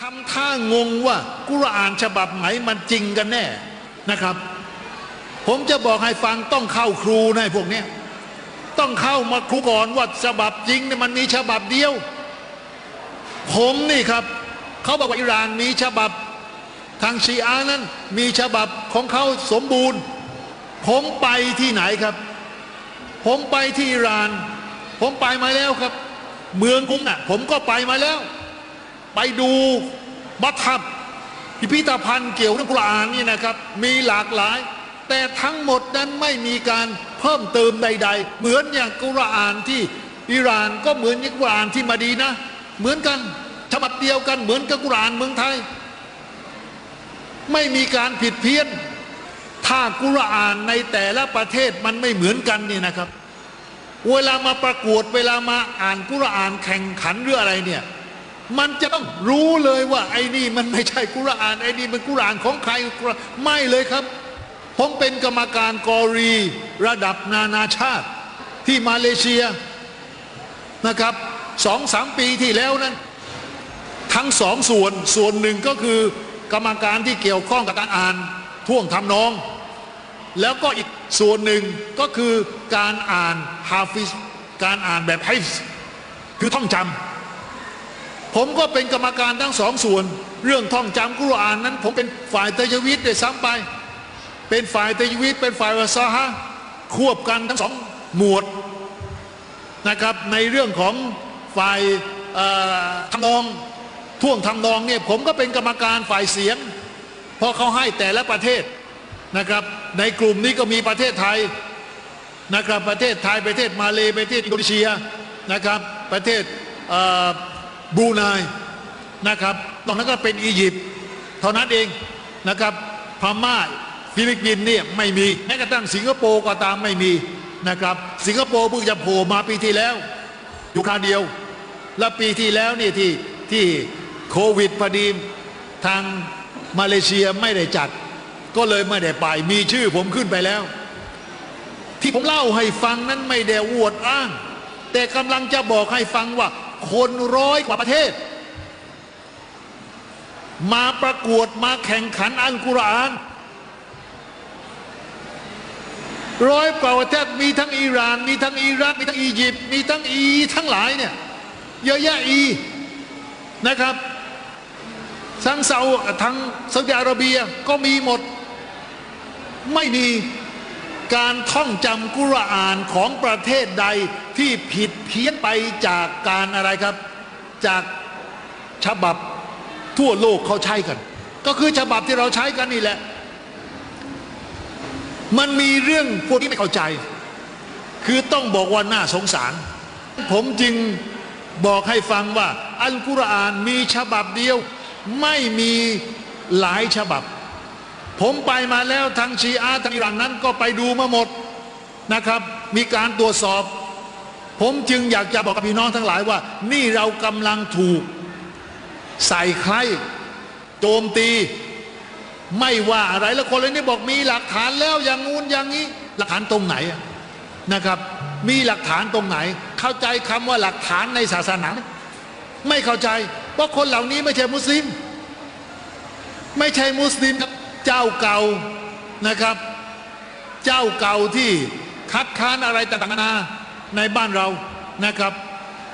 ทำท่างงว่ากุรอานฉบับไหนมันจริงกันแน่นะครับ ผมจะบอกให้ฟังต้องเข้าครูนะไอ้พวกนี้ต้องเข้ามาครูก่อนว่าฉบับจริงเนี่ยมันมีฉบับเดียว ผมนี่ครับเขาบอกว่าอิหร่านมีฉบับทางชีอะห์นั้นมีฉบับของเขาสมบูรณ์ ผมไปที่ไหนครับ ผมไปที่อิหร่าน ผมไปมาแล้วครับ เมืองกรุงน่ะ ผมก็ไปมาแล้ว ไปดูบัทับพิพิธภัณฑ์เกี่ยวกับกุรอานนี่นะครับ มีหลากหลาย แต่ทั้งหมดนั้นไม่มีการเพิ่มเติมใด ๆ เหมือนอย่างกุรอานที่อิหร่านก็เหมือนอย่างกุรอานที่มาดีนะ เหมือนกันฉบับเดียวกันเหมือนกับกุรอานเมืองไทย ไม่มีการผิดเพี้ยน ถ้ากุรอานในแต่ละประเทศมันไม่เหมือนกันนี่นะครับ เวลามาประกวดเวลามาอ่านกุรอานแข่งขันหรืออะไรเนี่ย มันจะต้องรู้เลยว่า ไอ้นี่มันไม่ใช่กุรอาน ไอ้นี่เป็นกุรอานของใครไม่เลยครับ ผมเป็นกรรมการกอรีระดับนานาชาติ ที่มาเลเซียนะครับสองสามปีที่แล้วนั้น ทั้งสองส่วนส่วนหนึ่งก็คือกรรมการที่เกี่ยวข้องกับการอ่านท่วงทำนอง แล้วก็อีกส่วนหนึ่งก็คือการอ่านฮาฟิสการอ่านแบบไฮฟ์คือท่องจำ ผมก็เป็นกรรมการทั้งสองส่วน เรื่องท่องจำกุรอานนั้น ผมเป็นฝ่ายเตยวิทย์ด้วยซ้ำไป เป็นฝ่ายเตยวิทย์เป็นฝ่ายวะซาฮะควบกันทั้งสองหมวดนะครับ ในเรื่องของฝ่ายทำนองท่วงทำนองเนี่ยผมก็เป็นกรรมการฝ่ายเสียง เพราะเขาให้แต่ละประเทศนะครับ ในกลุ่มนี้ก็มีประเทศไทยนะครับ ประเทศไทยประเทศมาเลประเทศอินโดนีเซียนะครับ ประเทศอ่อ บรูไนนะครับตรงนั้นก็เป็นอียิปต์เท่านั้นเองนะครับพม่าฟิลิปปินส์เนี่ยไม่มีแม้กระทั่งสิงคโปร์ก็ตามไม่มีนะครับ สิงคโปร์เพิ่งจะโผล่มาปีที่แล้ว อยู่คราเดียว แล้วปีที่แล้วนี่ที่ที่โควิดพอดีทางมาเลเซียไม่ได้จัด ก็เลยไม่ได้ไปมีชื่อผมขึ้นไปแล้ว ที่ผมเล่าให้ฟังนั้นไม่ได้อวดอ้าง แต่กำลังจะบอกให้ฟังว่า คนร้อยกว่าประเทศ มาประกวดมาแข่งขันอัลกุรอานร้อยกว่าประเทศมีทั้งอิหร่าน มีทั้งอิรัก มีทั้งอียิปต์มีทั้งอีทั้งหลายเนี่ยเยอะแยะอีนะครับ ทั้งซาอุทั้งซาอุดิอาระเบียก็มีหมดไม่มี การท่องจำกุรอานของประเทศใดที่ผิดเพี้ยนไปจากการอะไรครับ จากฉบับทั่วโลกเขาใช้กัน ก็คือฉบับที่เราใช้กันนี่แหละ มันมีเรื่องพวกนี้ไม่เข้าใจ คือต้องบอกว่าน่าสงสาร ผมจึงบอกให้ฟังว่า อัลกุรอานมีฉบับเดียว ไม่มีหลายฉบับ ผมไปมาแล้วทางชีอะทางอิหร่านนั้นก็ไปดูมาหมดนะครับ มีการตรวจสอบ ผมจึงอยากจะบอกกับพี่น้องทั้งหลายว่า นี่เรากำลังถูก ใส่ใครโจมตี ไม่ว่าอะไรแล้วคนเลยนี่บอกมีหลักฐานแล้วอย่างงู้นอย่างนี้ หลักฐานตรงไหนนะครับ มีหลักฐานตรงไหน เข้าใจคำว่าหลักฐานในศาสนา ไมไม่เข้าใจ เพราะคนเหล่านี้ไม่ใช่มุสลิม ไม่ใช่มุสลิมครับ เจ้าเก่านะครับ เจ้าเก่าที่คัดค้านอะไรต่างๆนาในบ้านเรานะครับ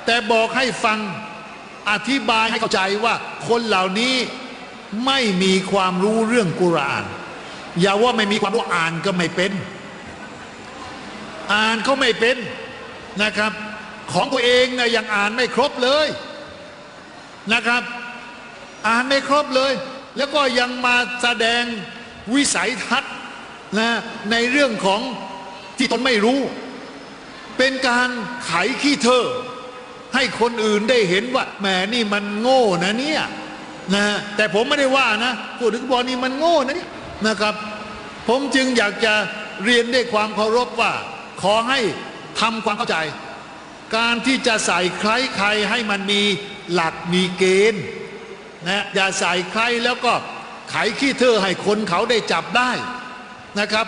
แต่บอกให้ฟังอธิบายให้เข้าใจว่าคนเหล่านี้ไม่มีความรู้เรื่องกุราน อย่าว่าไม่มีความรู้อ่านก็ไม่เป็น อ่านก็ไม่เป็นนะครับ ของตัวเองนะยังอ่านไม่ครบเลยนะครับ อ่านไม่ครบเลย แล้วก็ยังมาแสดงวิสัยทัศน์นะในเรื่องของที่ตนไม่รู้ เป็นการไขขี้เธอ ให้คนอื่นได้เห็นว่าแหมนี่มันโง่นะเนี่ยนะแต่ผมไม่ได้ว่านะพูดถึงบอลนี่มันโง่นะเนี่ยนะครับ ผมจึงอยากจะเรียนด้วยความเคารพว่า ขอให้ทำความเข้าใจ การที่จะใส่ใครใครให้มันมีหลักมีเกณฑ์ นะอย่าใส่ใครแล้วก็ไขขี้เธอให้คนเขาได้จับได้นะครับ